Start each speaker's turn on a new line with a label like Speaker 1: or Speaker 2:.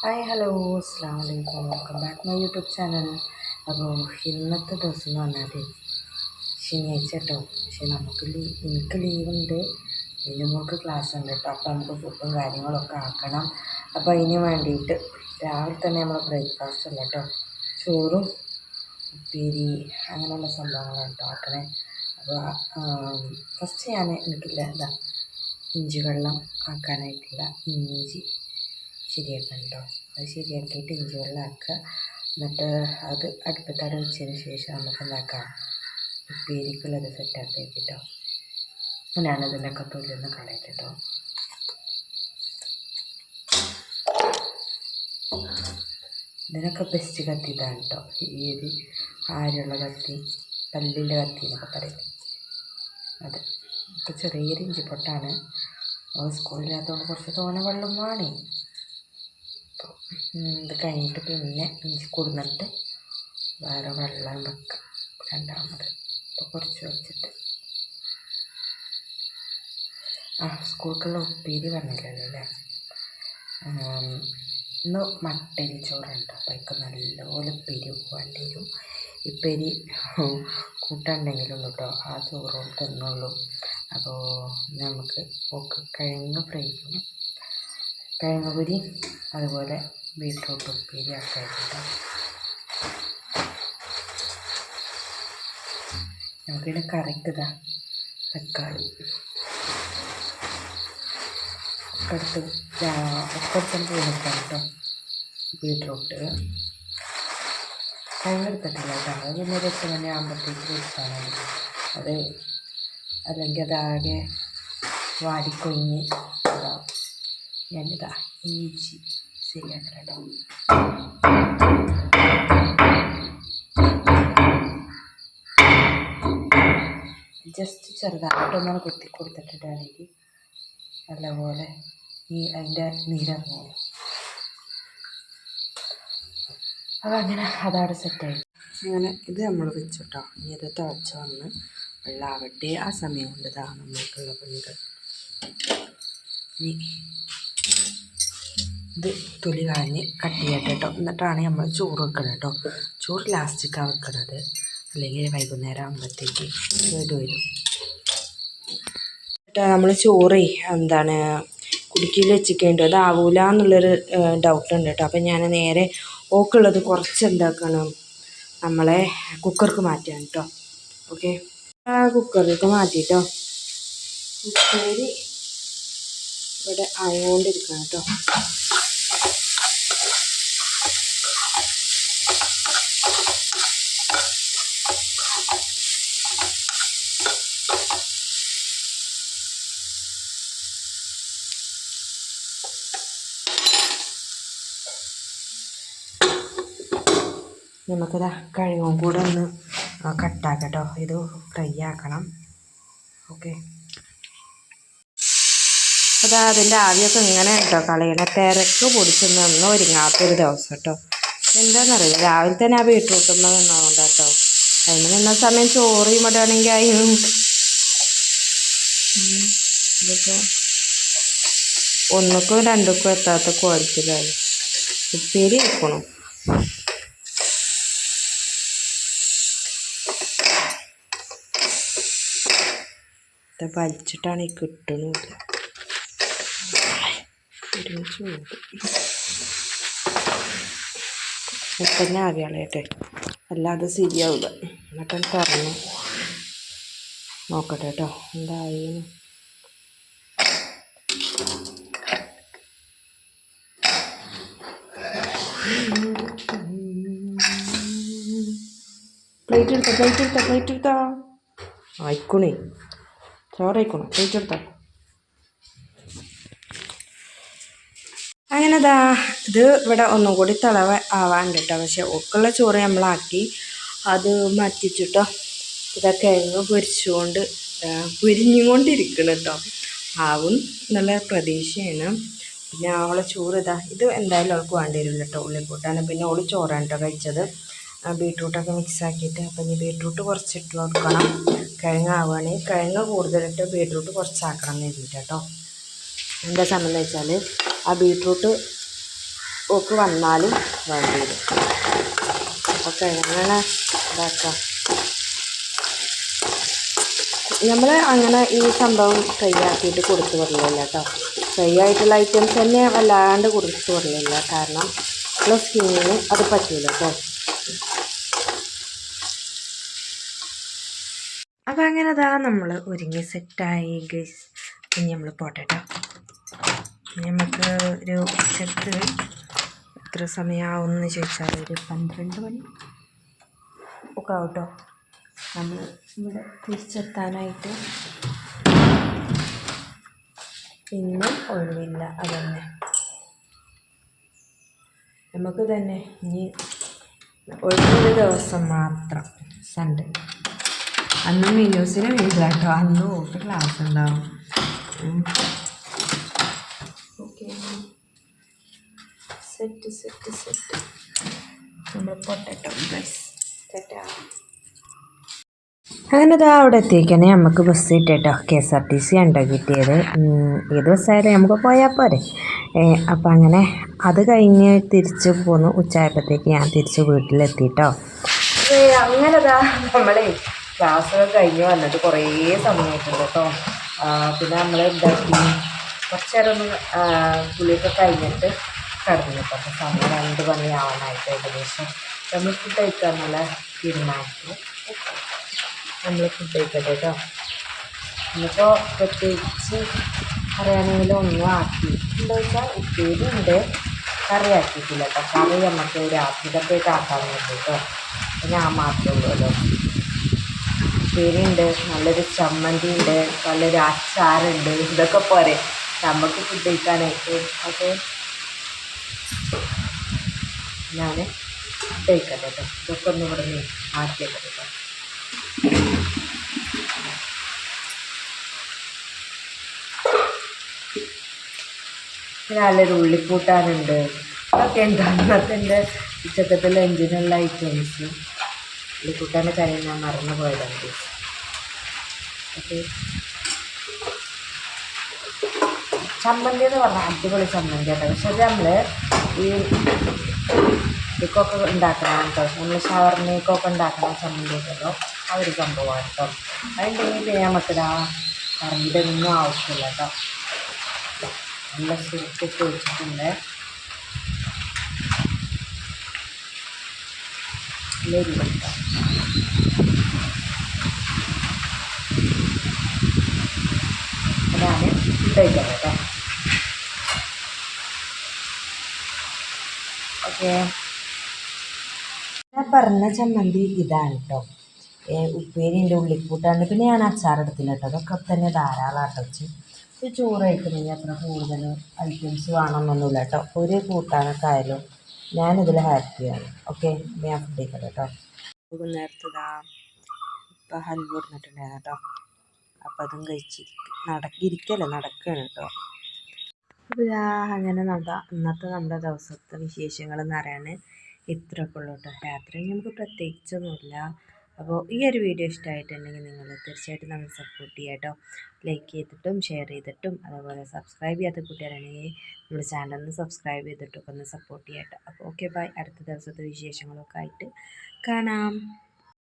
Speaker 1: Hi hello അസ്സാം വലൈക്കും welcome back my YouTube channel. അപ്പോൾ ഇന്നത്തെ ദിവസം എന്ന് പറഞ്ഞാൽ ശനിയാഴ്ച കേട്ടോ. പക്ഷെ നമുക്ക് ലീ എനിക്ക് ലീവുണ്ട്. മിനിമോൾക്ക് ക്ലാസ് ഉണ്ട് കേട്ടോ. അപ്പോൾ നമുക്ക് ഫുഡും കാര്യങ്ങളൊക്കെ ആക്കണം. അപ്പോൾ അതിന് വേണ്ടിയിട്ട് രാവിലെ തന്നെ നമ്മൾ ബ്രേക്ക്ഫാസ്റ്റ് അല്ല കേട്ടോ. ചോറും ഉപ്പേരി അങ്ങനെയുള്ള സംഭവങ്ങളാണ് കേട്ടോ ആക്കണേ. അപ്പോൾ ഫസ്റ്റ് ഞാൻ എനിക്കില്ല ഇതാ ഇഞ്ചി വെള്ളം ആക്കാനായിട്ടില്ല ഇഞ്ചി ശരിയാക്കണം കേട്ടോ അത് ശരിയാക്കിയിട്ട് ഇഞ്ചി വെള്ളം ആക്കുക എന്നിട്ട് അത് അടുപ്പത്താട് വെച്ചതിന് ശേഷം നമുക്ക് എന്താക്കാം? ഉപ്പേരിക്കുള്ളത് സെറ്റാക്കി കേട്ടോ ഞാനതിനൊക്കെ തൊലിയൊന്ന് കളയട്ടെ കേട്ടോ ഇതിനൊക്കെ ബെസ്റ്റ് കത്തി ഇതാണ് കേട്ടോ ഏത് ആരുള്ള കത്തി? പല്ലിന്റെ കത്തി എന്നൊക്കെ പറയും. അത് ഇപ്പോൾ ചെറിയൊരു ഇഞ്ചിപ്പൊട്ടാണ്. സ്കൂളില്ലാത്തതുകൊണ്ട് കുറച്ച് തോന വെള്ളം വേണേ. ഇത് കഴിഞ്ഞിട്ട് പിന്നെ ഇഞ്ചി കൊടുന്നിട്ട് വേറെ വെള്ളം വെക്കാം. രണ്ടാമത് അപ്പോൾ കുറച്ച് വെച്ചിട്ട്. ആ സ്കൂൾക്കുള്ള ഉപ്പേരി പറഞ്ഞില്ലല്ലോ അല്ലേ? ഇന്ന് മട്ടരി ചോറുണ്ട് അപ്പോൾ അതിക്ക് നല്ലപോലെ ഉപ്പേരി വേണ്ടി വരും ഉപ്പേരി കൂട്ടാണ്ടെങ്കിലും കേട്ടോ ആ ചോറും തിന്നുള്ളൂ അപ്പോൾ നമുക്ക് ഒക്കെ കിഴങ്ങ് ഫ്രൈയും കിഴങ്ങ് പൊരി അതുപോലെ ബീട്രൂട്ട് ഉപ്പേരി ഒക്കെ ആയിട്ടോ നമുക്കിവിടെ കറിക്ക് ഇതാ തക്കാളി. ഒക്കെ എടുത്ത് ഒക്കെ എടുത്തുകൊണ്ട് പോയിക്കാം കേട്ടോ. അത് പിന്നെ ഒരു എട്ട് മണി ആകുമ്പോഴത്തേക്ക് വെച്ചാൽ മതി. അത് അല്ലെങ്കിൽ അതാകെ വാടിക്കൊഴിഞ്ഞ് ഇതാവും. ഞാനിതാ ഇഞ്ചി ശരിയാക്കണം കേട്ടോ ജസ്റ്റ് ചെറുതായിട്ടൊന്നാണ് കുത്തി കൊടുത്തിട്ടിട്ടാണെങ്കിൽ നല്ലപോലെ ഈ അതിന്റെ നീരിറങ്ങുള്ളൂ അപ്പോൾ അങ്ങനെ അതവിടെ സെറ്റായി. അങ്ങനെ ഇത് നമ്മൾ വെച്ചിട്ടോ. ഇനി ഇത് തിളച്ച് വന്ന് വെള്ളാവട്ടെ ആ സമയം കൊണ്ട് ഇതാണ് നമ്മൾക്കുള്ള പണികൾ. ഇനി ഇത് തൊലി കളഞ്ഞ് കട്ട് ചെയ്യട്ടെ കേട്ടോ എന്നിട്ടാണ് നമ്മൾ ചോറ് വെക്കണത് കേട്ടോ ചോറ് ലാസ്റ്റിക്കാണ് വെക്കുന്നത് അല്ലെങ്കിൽ വൈകുന്നേരം ആകുമ്പോഴത്തേക്ക് കേട് വരും. നമ്മൾ ചോറ് എന്താണ് കുടുക്കിയിൽ വെച്ചിട്ടുണ്ട് അത് ആവൂല എന്നുള്ളൊരു ഡൗട്ട് ഉണ്ട് കേട്ടോ അപ്പം ഞാൻ നേരെ ഓക്കുള്ളത് കുറച്ച് എന്താക്കണം? നമ്മളെ കുക്കർക്ക് മാറ്റാൻ കേട്ടോ ഓക്കെ? ആ കുക്കറിലേക്ക് മാറ്റിട്ടോ കുക്കറി ഇവിടെ ആയോണ്ടിരിക്കണം കേട്ടോ നമുക്കിതാ കഴിവും കൂടെ ഒന്ന് കട്ടാക്കട്ടോ. ഇത് ഫ്രൈ ആക്കണം. ഓക്കെ അതാ അതിന്റെ ആവിയൊക്കെ ഇങ്ങനെ കേട്ടോ കളയണ. തിരക്ക് പൊടിച്ചൊന്നും ഒന്നും ഒരുങ്ങാത്തൊരു ദിവസം കേട്ടോ എന്താണെന്നറിയില്ല രാവിലെ തന്നെ ആ ബീട്രൂട്ടുമ്പോൾ നിന്നതുകൊണ്ട് കേട്ടോ. അതിന് നിന്ന സമയം ചോറ് ചെയ്യുമ്പോഴാണെങ്കിൽ അതിനും ഇതിപ്പോൾ ഒന്നുക്കും രണ്ടുക്കും എത്താത്ത ക്വാളിറ്റിയിലായി ഉപ്പേരി വെക്കണം? ഇത് വലിച്ചിട്ടാണ് ഈ കിട്ടണമില്ല തന്നെ ആവിയാളയട്ടെ അല്ലാതെ ശരിയാവില്ല എന്നിട്ട് തുറന്നു. നോക്കട്ടെ കേട്ടോ. എന്തായി പ്ലേറ്റ് എടുത്തോ പ്ലേറ്റ് എടുത്തോ പ്ലേറ്റ് എടുത്തോ. ആയിക്കോണേ. ചോറായിക്കോണം എടുത്തോ അങ്ങനെ ദാ ഇത് ഇവിടെ ഒന്നും കൂടി തിളവ ആവാൻ കേട്ടോ. പക്ഷെ ഒക്കെയുള്ള ചോറ് നമ്മളാക്കി അത് മറ്റിച്ചിട്ടോ ഇതൊക്കെ കിഴങ്ങ് പൊരിച്ചുകൊണ്ട് പൊരിഞ്ഞുകൊണ്ടിരിക്കണം കേട്ടോ. ആവും നല്ല പ്രതീക്ഷയാണ്. പിന്നെ അവളെ ചോറ് ഇതാ ഇത് എന്തായാലും അവൾക്ക് വേണ്ടി വരില്ല കേട്ടോ ഉള്ളിൽ കൂട്ടാൻ പിന്നെ ഓൾ ചോറാണ് കേട്ടോ കഴിച്ചത്. ബീട്രൂട്ടൊക്കെ മിക്സ് ആക്കിയിട്ട് അപ്പം ഇനി ബീട്രൂട്ട് കുറച്ചിട്ട് കൊടുക്കണം കിഴങ്ങ് ആവുകയാണെങ്കിൽ കിഴങ്ങ് കൂടുതലിട്ട് ബീട്രൂട്ട് കുറച്ചാക്കണം എന്ന് എഴുതിയിട്ട് കേട്ടോ. എന്താ സംബന്ധം വെച്ചാൽ ആ ബീട്രൂട്ട് ഒക്കെ വന്നാലും വേണ്ടി വരും. അപ്പോൾ അങ്ങനെ ഇതാക്കാം നമ്മൾ അങ്ങനെ ഈ സംഭവം ഫ്രൈ ആക്കിയിട്ട് കൊടുത്തു വിടലില്ല കേട്ടോ. ഫ്രൈ ആയിട്ടുള്ള ഐറ്റംസ് തന്നെ വല്ലാണ്ട് കൊടുത്തു വിടലില്ല. കാരണം നമ്മുടെ സ്കിന്നിന് അത് പറ്റില്ല കേട്ടോ. അപ്പം അങ്ങനെ അതാ നമ്മൾ ഒരുങ്ങി സെറ്റായി ഗൈസ് ഇനി നമ്മൾ പോട്ടെ കേട്ടോ ഇനി നമുക്ക് ഒരു ഉച്ചയ്ക്ക് എത്ര സമയമാവുമെന്ന് ചോദിച്ചാൽ ഒരു പന്ത്രണ്ട് മണി ഒക്കെ ആവും കേട്ടോ നമ്മൾ ഇവിടെ തിരിച്ചെത്താനായിട്ട് ഇന്നും ഒഴിവില്ല അതന്നെ. നമുക്ക് തന്നെ ഇനി ഒഴിവൊരു ദിവസം മാത്രം സൺഡേ. അന്ന് മിനൂസിന് വീട്ടില കേട്ടോ അന്ന് ഓക്ക് ക്ലാസ് ഉണ്ടാവും. സെറ്റ് സെറ്റ് സെറ്റ് നമ്മൾ പൊട്ടറ്റോ ഗൈസ് സെറ്റാ അങ്ങനെ ഇതാ അവിടെ എത്തിയിരിക്കണേ നമുക്ക് bus കിട്ടിയിട്ടോ K S R T C ഉണ്ടോ കിട്ടിയത്? ഏത് ബസ്സായാലും നമുക്ക് പോയാൽ പോരെ. അപ്പം അങ്ങനെ അത് കഴിഞ്ഞ് തിരിച്ച് പോന്നു. ഉച്ചയായപ്പോഴത്തേക്ക് ഞാൻ തിരിച്ച് വീട്ടിലെത്തിട്ടോ. അങ്ങനെ ഇതാ നമ്മളെ ക്ലാസ്സൊക്കെ കഴിഞ്ഞ് വന്നിട്ട് കുറേ സമയമായിട്ടുണ്ട് കേട്ടോ. പിന്നെ നമ്മൾ എന്താക്കി കുറച്ച് നേരം ഒന്ന് കുളിയൊക്കെ കഴിഞ്ഞിട്ട് കിടന്നു കേട്ടോ. അപ്പോൾ സമയം രണ്ട് മണിയാവാനായിട്ട് ഏകദേശം. നമ്മൾ ഫുഡ് കഴിക്കാന്നുള്ള തീരുമാനിച്ചു. നമ്മൾ ഫുഡ് കഴിക്കട്ടെ കേട്ടോ. ഇന്നിപ്പോൾ പ്രത്യേകിച്ച് പറയാണെങ്കിൽ ഒന്നും ആക്കിയിട്ടുണ്ടോ വെച്ചാൽ ഉപ്പേരി ഉണ്ട്. കറി ആക്കിയിട്ടില്ല കേട്ടോ. കറി നമുക്ക് രാത്രിക്കത്തേക്ക് ആക്കാൻ വേണ്ടി കേട്ടോ. ഞാൻ മാത്രമേ ഉള്ളൂല്ലോ ഉപ്പേരി ഉണ്ട് നല്ലൊരു ചമ്മന്തി ഉണ്ട് നല്ലൊരു അച്ചാറുണ്ട് ഇതൊക്കെ പോരെ. നമുക്ക് ഫുഡ് കഴിക്കാനായിട്ട് ഓക്കെ. ഞാൻ ഫുഡ് കഴിക്കട്ടെ കേട്ടോ ഇതൊക്കെ ഒന്ന് ഇവിടെ നിന്ന് മാറ്റിയേക്കട്ടെ കേട്ടോ നല്ലൊരു ഉള്ളിക്കൂട്ടാനുണ്ട്. എന്താണ് അതൊക്കെ എന്റെ ഉച്ചക്കത്തെ ലഞ്ചിനുള്ള ഐറ്റംസ് ഉള്ളിക്കൂട്ടാന്റെ കാര്യം ഞാൻ മറന്നു പോയതാണ് ഓക്കെ. ചമ്മന്തി എന്ന് പറഞ്ഞാൽ അടിപൊളി ചമ്മന്തി കേട്ടോ. പക്ഷേ നമ്മൾ ഈ ഇതൊക്കെ ഉണ്ടാക്കണം കേട്ടോ. നമ്മൾ ഷവർമ്മയ്ക്കൊക്കെ ഉണ്ടാക്കണം ചമ്മന്തി ഉണ്ടല്ലോ ആ ഒരു സംഭവമാണ് കേട്ടോ. അതുണ്ടെങ്കിൽ പിന്നെ നമുക്കിതാ കറിയുടെ ഒന്നും ആവശ്യമില്ല കേട്ടോ. നല്ല സുരുക്കിട്ട് വെച്ചിട്ടുണ്ട് നല്ല കഴിക്കുന്നത് കേട്ടോ. ഓക്കെ. ഞാൻ പറഞ്ഞ ചമ്മന്തി ഇതാണ് കേട്ടോ. ഉപ്പേരിന്റെ ഉള്ളിക്കൂട്ടാണ്. പിന്നെ ഞാൻ അച്ചാറെടുത്തില്ല കേട്ടോ. അതൊക്കെ തന്നെ ധാരാളമായിട്ട് വെച്ച് ഒരു ചോറ് കഴിക്കണമെങ്കിൽ അത്ര കൂടുതൽ ഐറ്റംസ് വേണമെന്നൊന്നുമില്ല കേട്ടോ. ഒരു കൂട്ടാനൊക്കെ ആയാലും ഞാനിതിൽ ഹാപ്പിയാണ് ഓക്കെ ഞാൻ ഫുഡ് കഴിക്കട്ടെ കേട്ടോ. ഇപ്പം ഹൽവ കൊടുത്തിട്ടുണ്ടായിരുന്നു കേട്ടോ. അപ്പം അതും കഴിച്ചിരിക്കും നടക്കിരിക്കല്ല നടക്കുകയാണ് കേട്ടോ അപ്പോൾ അങ്ങനെ നമ്മുടെ ഇന്നത്തെ നമ്മുടെ ദിവസത്തെ വിശേഷങ്ങൾ എന്ന് പറയുന്നത് ഇത്രയൊക്കെ ഉള്ളൂ കേട്ടോ രാത്രി നമുക്ക് പ്രത്യേകിച്ചൊന്നുമില്ല. അപ്പോൾ ഈ ഒരു വീഡിയോ ഇഷ്ടമായിട്ടുണ്ടെങ്കിൽ നിങ്ങൾ തീർച്ചയായിട്ടും നമ്മൾ സപ്പോർട്ട് ചെയ്യുക കേട്ടോ ലൈക്ക് ചെയ്തിട്ടും ഷെയർ ചെയ്തിട്ടും അതുപോലെ സബ്സ്ക്രൈബ് ചെയ്യാത്ത കുട്ടികളാണെങ്കിൽ നമ്മുടെ ചാനൽ ഒന്ന് സബ്സ്ക്രൈബ് ചെയ്തിട്ടൊക്കെ ഒന്ന് സപ്പോർട്ട് ചെയ്യാം കേട്ടോ അപ്പോൾ ഓക്കെ ബൈ അടുത്ത ദിവസത്തെ വിശേഷങ്ങളൊക്കെ ആയിട്ട് കാണാം.